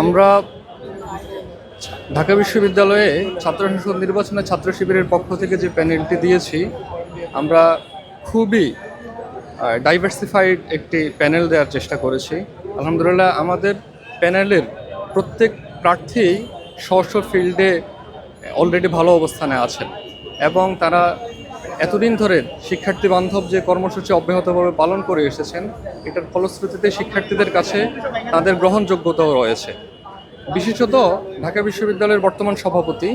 আমরা ঢাকা বিশ্ববিদ্যালয়ে ছাত্র সংসদ নির্বাচনে ছাত্র শিবিরের পক্ষ থেকে যে প্যানেলটি দিয়েছি, আমরা খুবই ডাইভার্সিফাইড একটি প্যানেল দেওয়ার চেষ্টা করেছি। আলহামদুলিল্লাহ, আমাদের প্যানেলের প্রত্যেক প্রার্থী স্ব ফিল্ডে অলরেডি ভালো অবস্থানে আছেন এবং তারা এতদিন ধরে শিক্ষার্থী বান্ধব যে কর্মসূচি অব্যাহতভাবে পালন করে এসেছেন, এটার ফলশ্রুতিতে শিক্ষার্থীদের কাছে তাদের গ্রহণযোগ্যতাও রয়েছে। বিশেষত ঢাকা বিশ্ববিদ্যালয়ের বর্তমান সভাপতি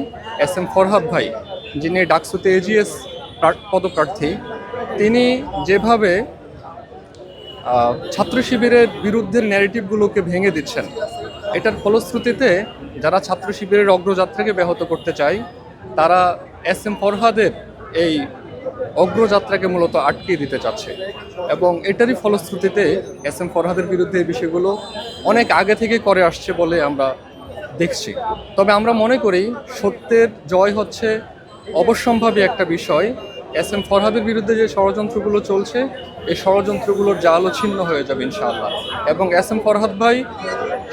এস এম ফরহাদ ভাই, যিনি ডাকসুতে এজিএস পদপ্রার্থী, তিনি যেভাবে ছাত্র শিবিরের বিরুদ্ধের ন্যারেটিভগুলোকে ভেঙে দিচ্ছেন, এটার ফলশ্রুতিতে যারা ছাত্র শিবিরের অগ্রযাত্রাকে ব্যাহত করতে চায়, তারা এস এম ফরহাদের এই অগ্রযাত্রাকে মূলত আটকিয়ে দিতে চাচ্ছে। এবং এটারই ফলশ্রুতিতে এস এম ফরহাদের বিরুদ্ধে এই বিষয়গুলো অনেক আগে থেকে করে আসছে বলে আমরা দেখছি। তবে আমরা মনে করি সত্যের জয় হচ্ছে অবশ্যম্ভাবী একটা বিষয়। এস এম ফরহাদের বিরুদ্ধে যে ষড়যন্ত্রগুলো চলছে, এই ষড়যন্ত্রগুলোর জালও ছিন্ন হয়ে যাবে ইনশাআল্লাহ। এবং এস এম ফরহাদ ভাই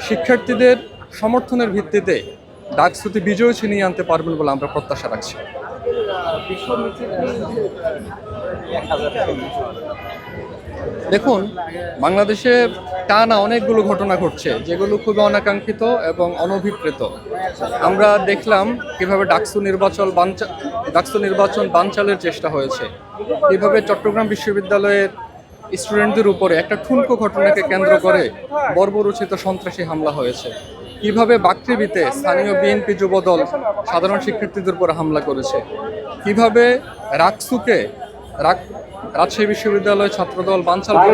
শিক্ষার্থীদের সমর্থনের ভিত্তিতে ডাকস্তুতি বিজয় ছিনিয়ে আনতে পারবেন বলে আমরা প্রত্যাশা রাখছি। দেখুন, বাংলাদেশে টানা অনেকগুলো ঘটনা ঘটছে, যেগুলো খুবই অনাকাঙ্ক্ষিত এবং অনভিপ্রেত। আমরা দেখলাম কীভাবে ডাকসু নির্বাচন বানচা ডাকসু নির্বাচন বানচালের চেষ্টা হয়েছে। কীভাবে চট্টগ্রাম বিশ্ববিদ্যালয়ের স্টুডেন্টদের উপরে একটা ঠুনকো ঘটনাকে কেন্দ্র করে বর্বরচিত সন্ত্রাসী হামলা হয়েছে। কীভাবে বাকৃবিতে স্থানীয় বিএনপি যুবদল সাধারণ শিক্ষার্থীদের উপর হামলা করেছে? কীভাবে রাকসুকে রাজশাহী বিশ্ববিদ্যালয় ছাত্রদল করে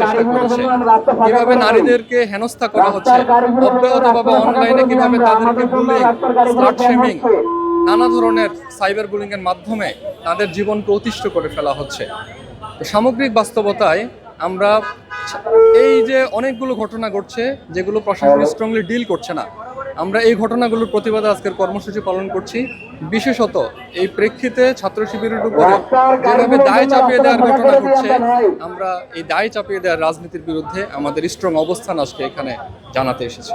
চেষ্টা করেছে? কীভাবে নারীদেরকে হেনস্থা করা হচ্ছে? অব্যাহতভাবে অনলাইনে কীভাবে তাদেরকে বুলিং স্লাট শেমিং? নানা ধরনের সাইবার বুলিংয়ের মাধ্যমে তাদের জীবনকে অতিষ্ঠ করে ফেলা হচ্ছে। সামগ্রিক বাস্তবতায় আমরা এই যে অনেকগুলো ঘটনা ঘটছে, যেগুলো প্রশাসন স্ট্রংলি ডিল করছে না, আমরা এই ঘটনাগুলোর প্রতিবাদে আজকের কর্মসূচি পালন করছি। বিশেষত এই প্রেক্ষিতে ছাত্র শিবিরের উপরে যেভাবে দায় চাপিয়ে দেওয়ার ঘটনা ঘটছে, আমরা এই দায় চাপিয়ে দেওয়ার রাজনীতির বিরুদ্ধে আমাদের স্ট্রং অবস্থান আজকে এখানে জানাতে এসেছি।